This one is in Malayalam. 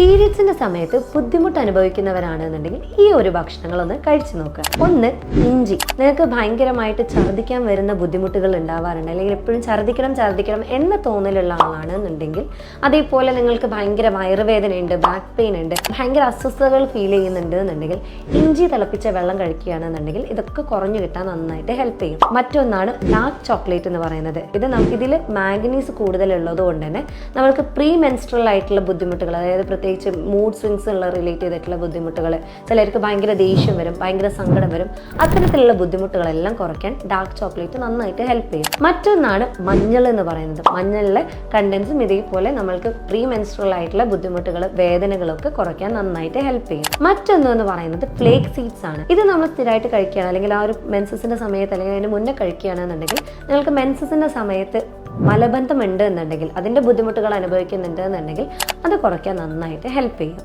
പീരിയഡ്സിന്റെ സമയത്ത് ബുദ്ധിമുട്ട് അനുഭവിക്കുന്നവരാണെന്നുണ്ടെങ്കിൽ ഈ ഒരു ഭക്ഷണങ്ങളൊന്ന് കഴിച്ചു നോക്കുക. ഒന്ന് ഇഞ്ചി. നിങ്ങൾക്ക് ഭയങ്കരമായിട്ട് ഛർദ്ദിക്കാൻ വരുന്ന ബുദ്ധിമുട്ടുകൾ ഉണ്ടാവാറുണ്ട്. അല്ലെങ്കിൽ എപ്പോഴും ഛർദ്ദിക്കണം ഛർദ്ദിക്കണം എന്ന തോന്നലുള്ള ആളാണെന്നുണ്ടെങ്കിൽ അതേപോലെ നിങ്ങൾക്ക് ഭയങ്കര വയറുവേദനയുണ്ട് ബാക്ക് പെയിൻ ഉണ്ട് ഭയങ്കര അസ്വസ്ഥതകൾ ഫീൽ ചെയ്യുന്നുണ്ട് എന്നുണ്ടെങ്കിൽ ഇഞ്ചി തിളപ്പിച്ച വെള്ളം കഴിക്കുകയാണെന്നുണ്ടെങ്കിൽ ഇതൊക്കെ കുറഞ്ഞു കിട്ടാൻ നന്നായിട്ട് ഹെൽപ്പ് ചെയ്യും. മറ്റൊന്നാണ് ഡാർക്ക് ചോക്ലേറ്റ് എന്ന് പറയുന്നത്. ഇത് നമുക്ക് ഇതിൽ മാഗ്നീസ് കൂടുതലുള്ളത് കൊണ്ട് തന്നെ നമ്മൾക്ക് പ്രീ മെൻസ്ട്രൽ ആയിട്ടുള്ള ബുദ്ധിമുട്ടുകൾ അതായത് പ്രത്യേകിച്ച് മൂഡ് സ്വിങ്സ് ഉള്ള റിലേറ്റ് ചെയ്തിട്ടുള്ള ബുദ്ധിമുട്ടുകൾ ചിലർക്ക് ഭയങ്കര ദേഷ്യം വരും ഭയങ്കര സങ്കടം വരും അത്തരത്തിലുള്ള ബുദ്ധിമുട്ടുകളെല്ലാം കുറയ്ക്കാൻ ഡാർക്ക് ചോക്ലേറ്റ് നന്നായിട്ട് ഹെൽപ്പ് ചെയ്യും. മറ്റൊന്നാണ് മഞ്ഞൾ എന്ന് പറയുന്നത്. മഞ്ഞളിലെ കണ്ടൻസും ഇതേപോലെ നമ്മൾക്ക് പ്രീ മെൻസ്ട്രൽ ആയിട്ടുള്ള ബുദ്ധിമുട്ടുകൾ വേദനകളൊക്കെ കുറയ്ക്കാൻ നന്നായിട്ട് ഹെൽപ്പ് ചെയ്യും. മറ്റൊന്ന് എന്ന് പറയുന്നത് ഫ്ലേക്ക് സീഡ്സ് ആണ്. ഇത് നമ്മൾ സ്ഥിരമായിട്ട് കഴിക്കുകയാണ്. അല്ലെങ്കിൽ ആ ഒരു മെൻസസിന്റെ സമയത്ത് അല്ലെങ്കിൽ അതിന് മുന്നേ കഴിക്കുകയാണെന്നുണ്ടെങ്കിൽ നിങ്ങൾക്ക് മെൻസസിന്റെ സമയത്ത് മലബന്ധം ഉണ്ട് എന്നുണ്ടെങ്കിൽ അതിന്റെ ബുദ്ധിമുട്ടുകൾ അനുഭവിക്കുന്നുണ്ട് എന്നുണ്ടെങ്കിൽ അത് കുറയ്ക്കാൻ നന്നായിട്ട് ഹെൽപ്പ് ചെയ്യും.